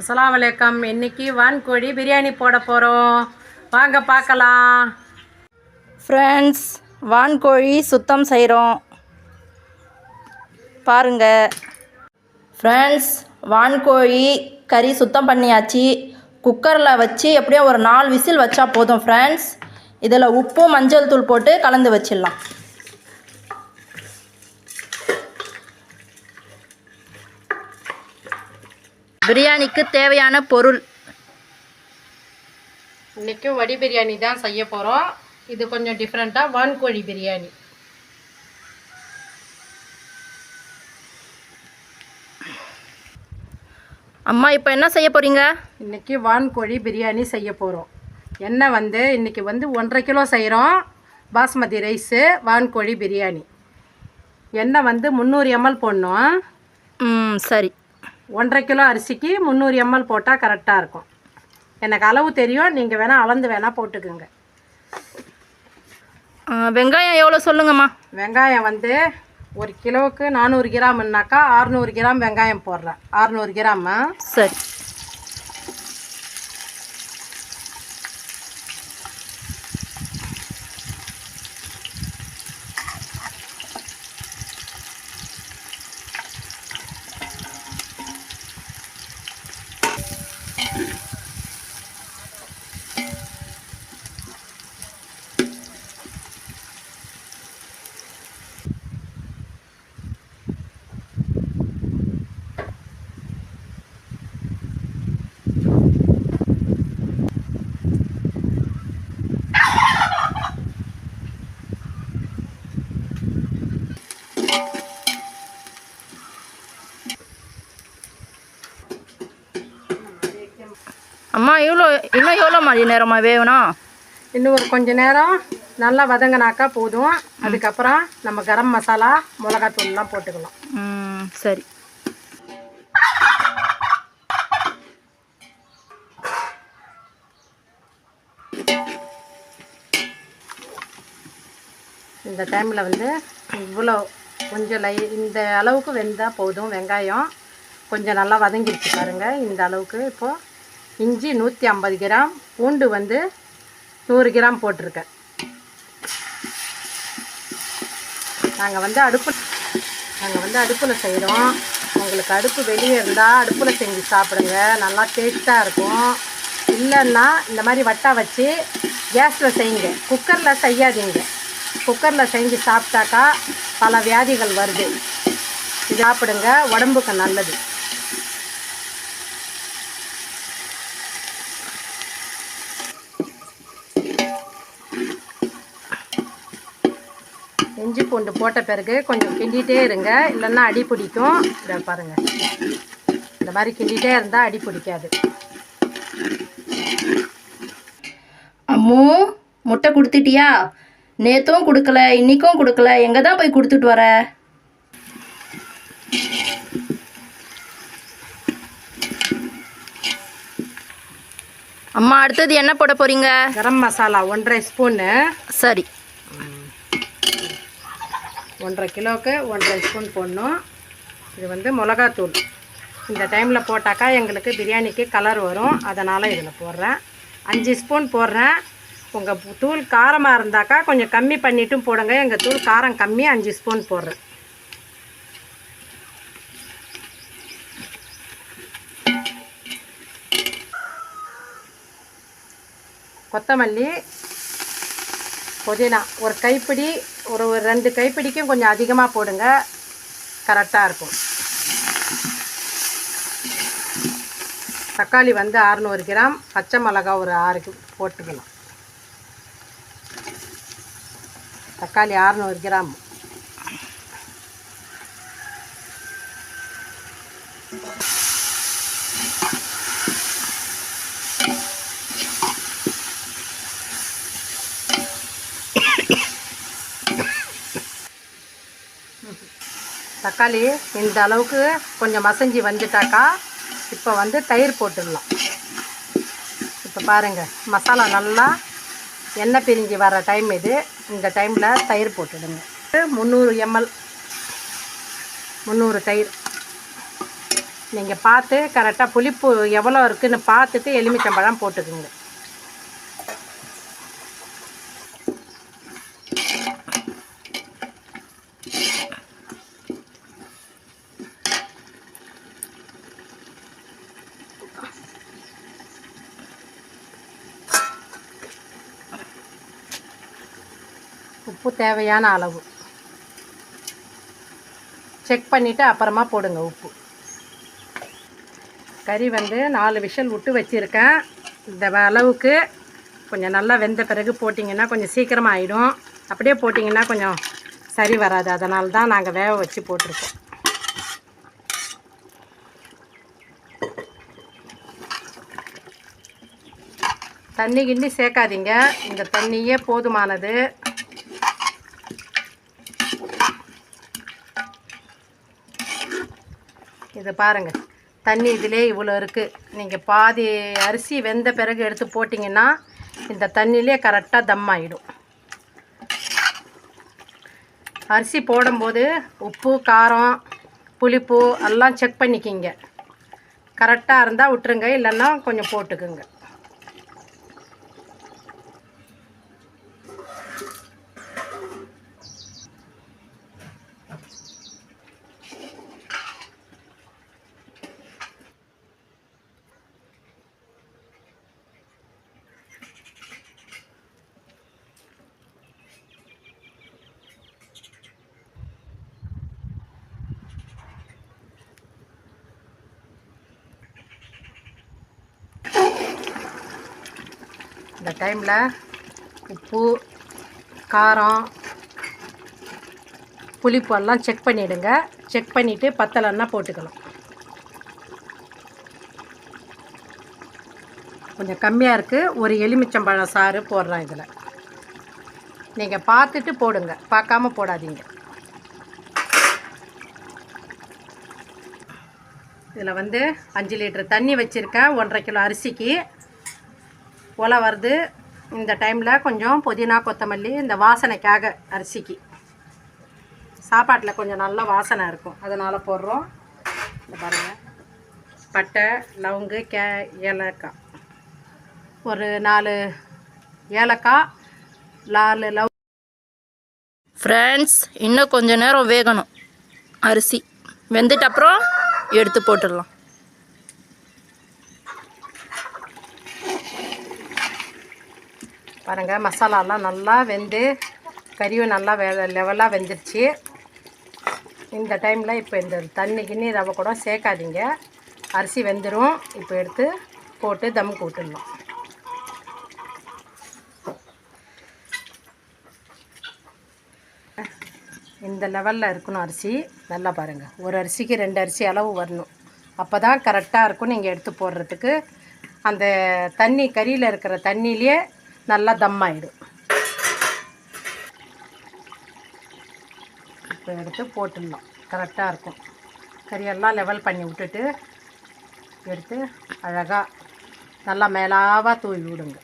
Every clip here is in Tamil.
அஸ்லாம் வலைக்கம் இன்னைக்கு வான்கோழி பிரியாணி போட போகிறோம் வாங்க பார்க்கலாம். ஃப்ரெண்ட்ஸ் வான்கோழி சுத்தம் செய்கிறோம் பாருங்க. ஃப்ரெண்ட்ஸ் வான்கோழி கறி சுத்தம் பண்ணியாச்சு. குக்கரில் வச்சு எப்படியோ ஒரு நாலு விசில் வச்சா போதும் ஃப்ரெண்ட்ஸ் இதில் உப்பு மஞ்சள் தூள் போட்டு கலந்து வச்சிடலாம். பிரியாணிக்கு தேவையான பொருள். இன்றைக்கும் வடி பிரியாணி தான் செய்ய போகிறோம் இது கொஞ்சம் டிஃப்ரெண்ட்டாக வான்கோழி பிரியாணி. அம்மா இப்போ என்ன செய்ய போகிறீங்க இன்றைக்கி வான்கோழி பிரியாணி செய்ய போகிறோம் எண்ணெய் வந்து இன்றைக்கி வந்து ஒன்றரை கிலோ செய்கிறோம் பாஸ்மதி ரைஸு வான்கோழி பிரியாணி. எண்ணெய் வந்து முந்நூறு எம்எல் போடணும். ம் சரி. ஒன்றரை கிலோ அரிசிக்கு முந்நூறு எம்எல் போட்டால் கரெக்டாக இருக்கும். எனக்கு அளவு தெரியும். நீங்கள் வேணால் அளந்து வேணால் போட்டுக்குங்க. வெங்காயம் எவ்வளோ சொல்லுங்கம்மா? வெங்காயம் வந்து ஒரு கிலோவுக்கு நானூறு கிராம்னாக்கா அறுநூறு கிராம் வெங்காயம் போடுறேன். அறுநூறு கிராமா சரி அம்மா இவ்வளோ இன்னும் எவ்வளோ மணி நேரமா வேகணும்? இன்னும் ஒரு கொஞ்ச நேரம். நல்லா வதங்கினாக்கா போதும். அதுக்கப்புறம் நம்ம கரம் மசாலா மிளகாத்தூள்லாம் போட்டுக்கலாம். ம் சரி. இந்த டைமில் வந்து இவ்வளோ கொஞ்சம் லை இந்த அளவுக்கு வெந்தால் போதும் வெங்காயம். கொஞ்சம் நல்லா வதங்கிடுச்சு பாருங்கள் இந்த அளவுக்கு இப்போது இஞ்சி நூற்றி ஐம்பது கிராம் பூண்டு வந்து நூறு கிராம் போட்டிருக்கேன். நாங்கள் வந்து அடுப்பு நாங்கள் வந்து அடுப்பில் செய்கிறோம் உங்களுக்கு அடுப்பு வெளியே இருந்தால் அடுப்பில் செஞ்சு சாப்பிடுங்க. நல்லா டேஸ்ட்டாக இருக்கும். இல்லைன்னா இந்த மாதிரி வட்டா வச்சு கேஸில் செய்யுங்க. குக்கரில் செய்யாதீங்க. குக்கரில் செஞ்சு சாப்பிட்டாக்கா பல வியாதிகள் வருது. சாப்பிடுங்க உடம்புக்கு நல்லது. இஞ்சி பூண்டு போட்ட பிறகு கொஞ்சம் கிண்டிகிட்டே இருங்க. இல்லைன்னா அடி பிடிக்கும். இதை பாருங்கள் இந்த மாதிரி கிண்டிகிட்டே இருந்தால் அடி பிடிக்காது. அம்மு முட்டை கொடுத்துட்டியா? நேற்றும் கொடுக்கல இன்னைக்கும் கொடுக்கல. எங்கே தான் போய் கொடுத்துட்டு வர? அம்மா அடுத்தது என்ன போட போறீங்க? கரம் மசாலா ஒன்றரை ஸ்பூனு. சரி. ஒன்றரை கிலோவுக்கு ஒன்றரை ஸ்பூன் போடணும். இது வந்து மிளகாத்தூள். இந்த டைமில் போட்டாக்கா எங்களுக்கு பிரியாணிக்கு கலர் வரும். அதனால் இதில் போடுறேன். அஞ்சு ஸ்பூன் போடுறேன். உங்கள் தூள் காரமாக இருந்தாக்கா கொஞ்சம் கம்மி பண்ணிட்டும் போடுங்க. எங்கள் தூள் காரம் கம்மி அஞ்சு ஸ்பூன் போடுறேன். கொத்தமல்லி புதினா ஒரு கைப்பிடி ஒரு ஒரு ரெண்டு கைப்பிடிக்கும் கொஞ்சம் அதிகமாக போடுங்க. கரெக்டாக இருக்கும். தக்காளி வந்து அறநூறு கிராம் பச்சை மிளகா ஒரு ஆறு போட்டுக்கலாம் தக்காளி அறநூறு கிராம். தக்காளி இந்த அளவுக்கு கொஞ்சம் மசஞ்சி வந்துட்டாக்கா இப்போ வந்து தயிர் போட்டுடலாம். இப்போ பாருங்கள் மசாலா நல்லா எண்ணெய் பிரிஞ்சு வர டைம் இது. இந்த டைமில் தயிர் போட்டுடுங்க. முந்நூறு எம்எல் முந்நூறு தயிர். நீங்கள் பார்த்து கரெக்டாக புளிப்பு எவ்வளோ இருக்குன்னு பார்த்துட்டு எலுமிச்சம்பழம் போட்டுக்குங்க உப்பு தேவையான அளவு. செக் பண்ணிவிட்டு அப்புறமா போடுங்க உப்பு. கறி வந்து நாலு விஷல் விட்டு வச்சுருக்கேன். இந்த அளவுக்கு கொஞ்சம் நல்லா வெந்த பிறகு போட்டிங்கன்னா கொஞ்சம் சீக்கிரமாக ஆகிடும் அப்படியே போட்டிங்கன்னா கொஞ்சம் சரி வராது. அதனால தான் நாங்கள் வேக வச்சு போட்டிருக்கோம். தண்ணி கிண்டி சேர்க்காதீங்க. இந்த தண்ணியே போதுமானது. இது பாருங்கள் தண்ணி இதிலே இவ்வளோ இருக்குது நீங்கள் பாதி அரிசி வெந்த பிறகு எடுத்து போட்டிங்கன்னா இந்த தண்ணியிலே கரெக்டாக தம் ஆகிடும் அரிசி போடும்போது உப்பு காரம் புளிப்பு எல்லாம் செக் பண்ணிக்கிங்க. கரெக்டாக இருந்தால் விட்டுருங்க. இல்லைன்னா கொஞ்சம் போட்டுக்குங்க. டைமில் உப்பு காரம் புளிப்பு எல்லாம் செக் பண்ணிவிடுங்க செக் பண்ணிவிட்டு பத்தலைன்னா போட்டுக்கலாம். கொஞ்சம் கம்மியாக இருக்குது ஒரு எலுமிச்சம்பழம் சாறு போடுறோம் இதில். நீங்கள் பார்த்துட்டு போடுங்க. பார்க்காம போடாதீங்க. இதில் வந்து அஞ்சு லிட்டர் தண்ணி வச்சுருக்கேன். ஒன்றரை கிலோ அரிசிக்கு ஒலை வருது. இந்த டைமில் கொஞ்சம் புதினா கொத்தமல்லி இந்த வாசனைக்காக அரிசிக்கு. சாப்பாட்டில் கொஞ்சம் நல்ல வாசனை இருக்கும். அதனால் போடுறோம். இந்த பாருங்கள் பட்டை லவங்கு கே ஏலக்காய். ஒரு நாலு ஏலக்காய் நாலு லவ் ஃப்ரெண்ட்ஸ் இன்னும் கொஞ்சம் நேரம் வேகணும். அரிசி வெந்துட்ட அப்புறம் எடுத்து போட்டுடலாம். பாருங்கள் மசாலாலாம் நல்லா வெந்து கறியும் நல்லா வே லெவலாக வெந்துருச்சு. இந்த டைமில் இப்போ இந்த தண்ணி கிண்ணி ரவை கூட சேர்க்காதீங்க. அரிசி வெந்துடும் இப்போ எடுத்து போட்டு தம் கூட்டிடலாம் இந்த லெவலில் இருக்கணும் அரிசி. நல்லா பாருங்கள் ஒரு அரிசிக்கு ரெண்டு அரிசி அளவு வரணும். அப்போ தான் கரெக்டாக இருக்கும் நீங்கள் எடுத்து போடுறதுக்கு. அந்த தண்ணி கறியில் இருக்கிற தண்ணியிலே நல்லா தம் ஆயிடும். இப்போ எடுத்து போட்டுடலாம். கரெக்டாக இருக்கும். கறியெல்லாம் லெவல் பண்ணி விட்டுட்டு எடுத்து அழகாக நல்லா மேலாவாக தூவி விடுங்க.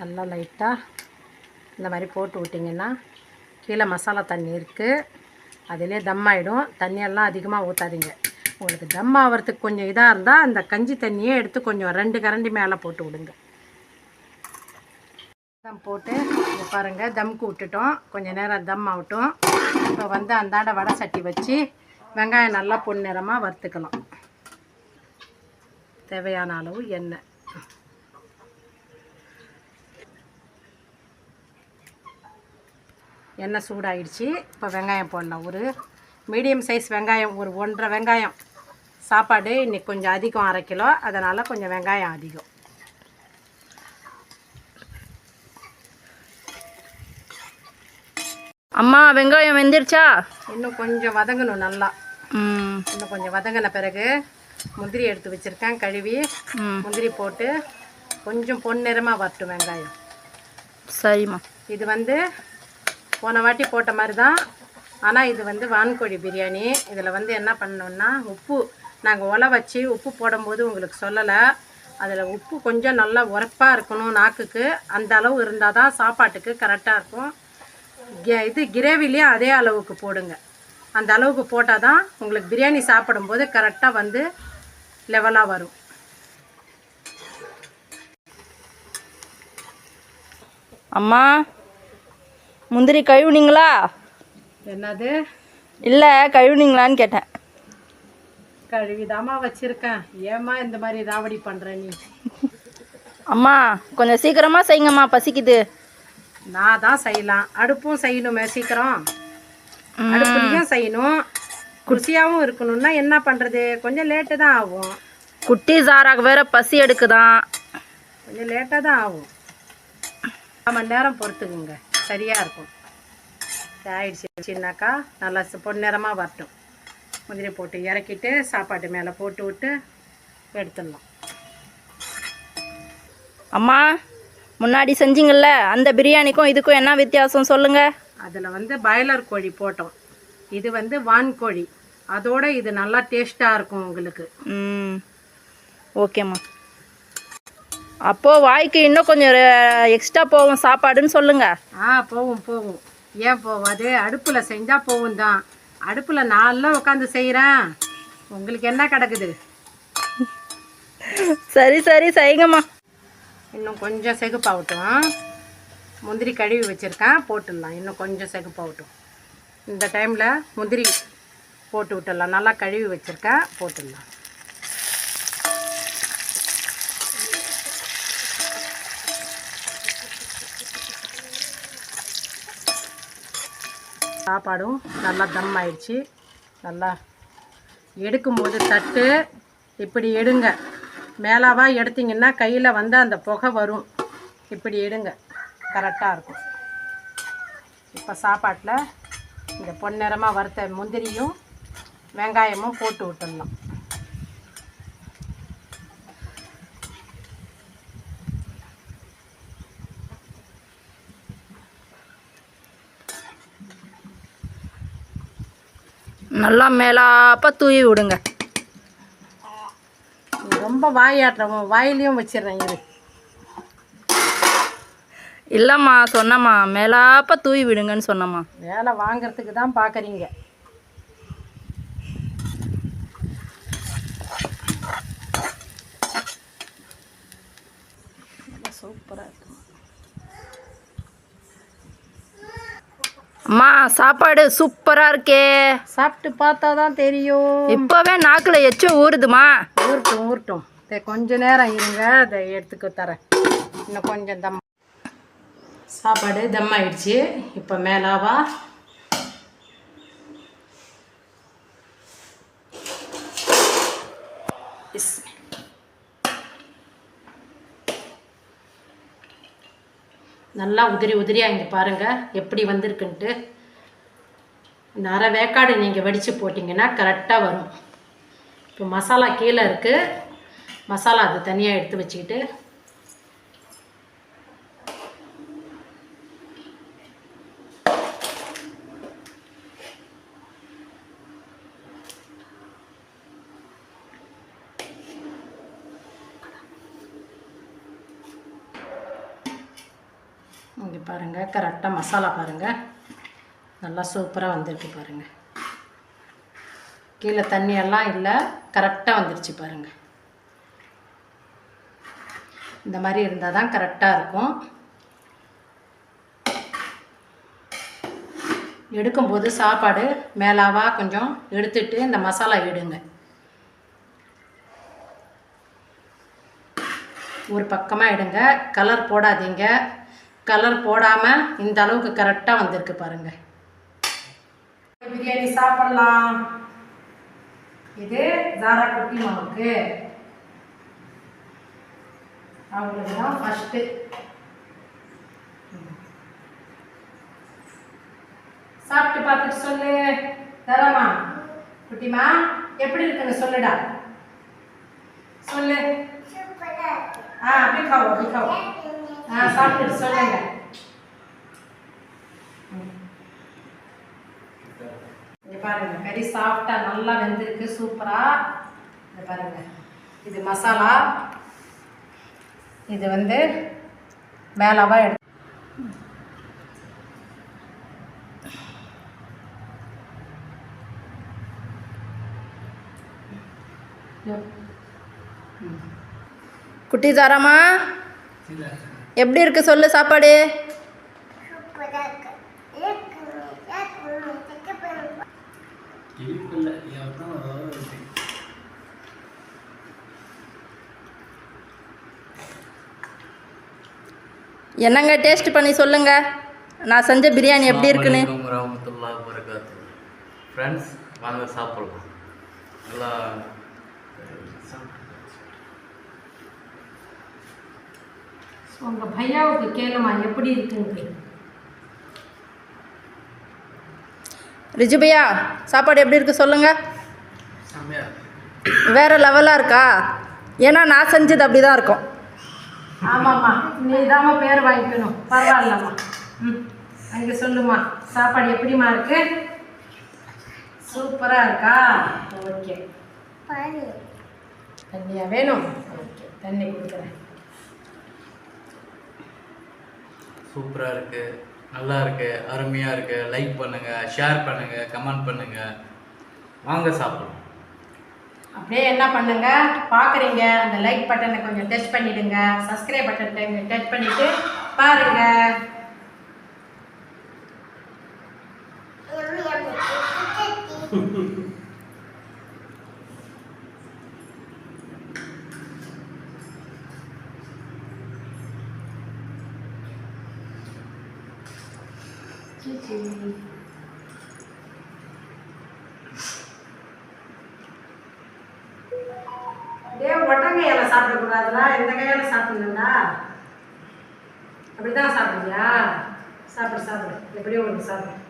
நல்லா லைட்டாக இந்த மாதிரி போட்டு விட்டிங்கன்னா கீழே மசாலா தண்ணி இருக்குது அதிலே தம் ஆகிடும் தண்ணியெல்லாம் அதிகமாக ஊற்றாதீங்க உங்களுக்கு தம் ஆகிறதுக்கு கொஞ்சம் இதாக இருந்தால் அந்த கஞ்சி தண்ணியே எடுத்து கொஞ்சம் ரெண்டு கரண்டி மேலே போட்டு விடுங்க. தம் போட்டு பாருங்கள் தம்க்கு விட்டுட்டோம். கொஞ்சம் நேரம் தம் ஆகட்டும். இப்போ வந்து அந்தாண்ட வடை சட்டி வச்சு வெங்காயம் நல்லா பொன்னிறமாக வறுத்துக்கலாம். தேவையான அளவு எண்ணெய். எண்ணெய் சூடாயிடுச்சு. இப்போ வெங்காயம் போடலாம் ஒரு மீடியம் சைஸ் வெங்காயம் ஒரு ஒன்றரை வெங்காயம். சாப்பாடு இன்னைக்கு கொஞ்சம் அதிகம் அரை கிலோ. அதனால் கொஞ்சம் வெங்காயம் அதிகம். அம்மா வெங்காயம் வெந்துருச்சா? இன்னும் கொஞ்சம் வதங்கணும் நல்லா. இன்னும் கொஞ்சம் வதங்கின பிறகு முந்திரி எடுத்து வச்சுருக்கேன் கழுவி. முந்திரி போட்டு கொஞ்சம் பொன்னிறமாக வரட்டும் வெங்காயம். சரிம்மா. இது வந்து போன வாட்டி போட்ட மாதிரி தான். ஆனால் இது வந்து வான்கோழி பிரியாணி. இதில் வந்து என்ன பண்ணோம்னா உப்பு. நாங்கள் ஒலை வச்சு உப்பு போடும்போது உங்களுக்கு சொல்லலை. அதில் உப்பு கொஞ்சம் நல்லா உரப்பாக இருக்கணும் நாக்குக்கு. அந்த அளவு இருந்தால் தான் சாப்பாட்டுக்கு கரெக்டாக இருக்கும். இது கிரேவிலையும் அதே அளவுக்கு போடுங்க. அந்த அளவுக்கு போட்டால் தான் உங்களுக்கு பிரியாணி சாப்பிடும்போது கரெக்டாக வந்து லெவலாக வரும். அம்மா முந்திரி கழுவுனீங்களா? என்னது? இல்லை கழுவுனீங்களான்னு கேட்டேன். கழுவிதாம்மா வச்சுருக்கேன். ஏம்மா இந்த மாதிரி ராவடி பண்ணுற நீ? அம்மா கொஞ்சம் சீக்கிரமாக செய்யுங்கம்மா பசிக்குது. நான் தான் செய்யலாம். அடுப்பும் செய்யணுமே சீக்கிரம். அடுப்புலையும் செய்யணும். குசியாகவும் இருக்கணும்னா என்ன பண்ணுறது கொஞ்சம் லேட்டு தான் ஆகும். குட்டி சாராக்கு வேற பசி எடுக்குதான். கொஞ்சம் லேட்டாக தான் ஆகும். மணி நேரம் பொறுத்துக்குங்க. சரியாக இருக்கும். ஆயிடுச்சுனாக்கா நல்லா பொன்னிறமாக வரட்டும். முந்திரி போட்டு இறக்கிட்டு சாப்பாட்டு மேலே போட்டு விட்டு எடுத்துடலாம். அம்மா முன்னாடி செஞ்சீங்கல்ல அந்த பிரியாணிக்கும் இதுக்கும் என்ன வித்தியாசம் சொல்லுங்க? அதில் வந்து பாய்லர் கோழி போட்டோம். இது வந்து வான்கோழி அதோட இது நல்லா டேஸ்ட்டாக இருக்கும் உங்களுக்கு. ம். ஓகேம்மா. அப்போது வாய்க்கு இன்னும் கொஞ்சம் எக்ஸ்ட்ரா போகும் சாப்பாடுன்னு சொல்லுங்க. ஆ போகும் போகும். ஏன் போவாது? அடுப்பில் செஞ்சால் போகும் தான். அடுப்பில் நாளில் உட்காந்து செய்கிறேன் உங்களுக்கு என்ன கிடக்குது? சரி சரி செய்யுங்கம்மா இன்னும் கொஞ்சம் செகுப்பாகட்டும் முந்திரி கழுவி வச்சுருக்கேன் போட்டுடலாம். இன்னும் கொஞ்சம் செகுப்பாகட்டும் இந்த டைமில் முந்திரி போட்டு விட்டுடலாம். நல்லா கழுவி வச்சுருக்கேன் போட்டுடலாம். சாப்பாடும் நல்லா தம் ஆயிடுச்சு நல்லா எடுக்கும்போது தட்டு இப்படி எடுங்க. மேலாவாக எடுத்தீங்கன்னா கையில் வந்து அந்த புகை வரும். இப்படி எடுங்க. கரெக்டாக இருக்கும். இப்போ சாப்பாட்டில் இந்த பொன்னிறமாக வறுத்த முந்திரியும் வெங்காயமும் போட்டு விட்டுடணும். நல்லா மேலாப்ப தூவி விடுங்க. ரொம்ப வாயாட்டுறவன் வாயிலையும் வச்சிடுறேன் இது இல்லைம்மா சொன்னம்மா. மேலாப்ப தூவி விடுங்கன்னு சொன்னம்மா. வேலை வாங்குறதுக்கு தான் பார்க்குறீங்க சூப்பராக இருக்கு அம்மா சாப்பாடு சூப்பராக இருக்கே. சாப்பிட்டு பார்த்தா தான் தெரியும். இப்போவே நாக்கில் எச்சும் ஊறுதுமா? ஊறட்டும் ஊறட்டும் கொஞ்ச நேரம் இருங்க அதை எடுத்துக்க தரேன். இன்னும் கொஞ்சம் தம் சாப்பாடு தம் ஆயிடுச்சு. இப்போ மேலாவா? நல்லா உதிரி உதிரியாக இங்கே பாருங்கள் எப்படி வந்திருக்குன்ட்டு. இந்த அரை வேக்காடு நீங்கள் வடித்து போட்டிங்கன்னா கரெக்டாக வரும். இப்போ மசாலா கீழே இருக்குது மசாலா அது தனியாக எடுத்து வச்சுக்கிட்டு இங்கே பாருங்கள் கரெக்டாக மசாலா பாருங்கள் நல்லா சூப்பராக வந்துருக்கு பாருங்கள் கீழே தண்ணியெல்லாம் இல்லை கரெக்டாக வந்துருச்சு பாருங்கள் இந்த மாதிரி இருந்தால் தான் கரெக்டாக இருக்கும். எடுக்கும்போது சாப்பாடு மேலாவாக கொஞ்சம் எடுத்துட்டு இந்த மசாலா இடுங்க. ஒரு பக்கமாக இடுங்க. கலர் போடாதீங்க. கலர் போடாமல் இந்த அளவுக்கு கரெக்டாக வந்திருக்கு பாருங்க. பிரியாணி சாப்பிடலாம். இது ஜாரா குட்டி மாவுக்கு. அவங்களுக்கு தான் ஃபஸ்ட்டு சாப்பிட்டு பார்த்துட்டு சொல்லு. தரமா? குட்டிமா எப்படி இருக்குன்னு சொல்லுடா. சொல்லு. ஆ அப்படி காவோ அப்படி காவோ. சாப்பிட்டு சொல்லுங்க. இங்க பாருங்க கறி சாஃப்டா நல்லா வெந்திருக்கு சூப்பரா இங்க பாருங்க இது மசாலா. இது வந்து மேலாவா எடு குட்டி தரமா எப்படி இருக்கு சொல்லு சாப்பாடு? என்னங்க டேஸ்ட் பண்ணி சொல்லுங்க? நான் செஞ்ச பிரியாணி எப்படி இருக்குன்னு? ஃப்ரெண்ட்ஸ் வாங்க சாப்பிடலாம். நல்லா உங்க பையாவுக்கு கேளுமா எப்படி இருக்குன்னு ரிஜுபையா சாப்பாடு எப்படி இருக்கு சொல்லுங்க. செம்மையா வேற லெவலாக இருக்கா? ஏன்னா நான் செஞ்சது அப்படி தான் இருக்கும். ஆமாம்மா நீ தாம்மா பேர் வாங்கிக்கணும். பரவாயில்லம்மா. ம் அங்கே சொல்லுமா சாப்பாடு எப்படிம்மா இருக்கு? சூப்பராக இருக்கா? ஓகே. தண்ணியா வேணும்? ஓகே தண்ணி கொடுக்குறேன். சூப்பராக இருக்கு. நல்லா இருக்கு. அருமையாக இருக்கு. லைக் பண்ணுங்க ஷேர் பண்ணுங்க கமெண்ட் பண்ணுங்க. வாங்க சாப்பிடுவோம் அப்படியே என்ன பண்ணுங்க? பார்க்குறீங்க அந்த லைக் பட்டனை கொஞ்சம் டச் பண்ணிவிடுங்க சப்ஸ்கிரைப் பட்டன் டச் பண்ணிவிட்டு பாருங்கள் அப்படியே ஒட்டங்கையால சாப்பிடக்கூடாதுடா இந்த கையால சாப்பிடணும்டா. அப்படிதான் சாப்பிடுவியா? சாப்பிடு சாப்பிடு. எப்படியோ ஒன்று சாப்பிடு.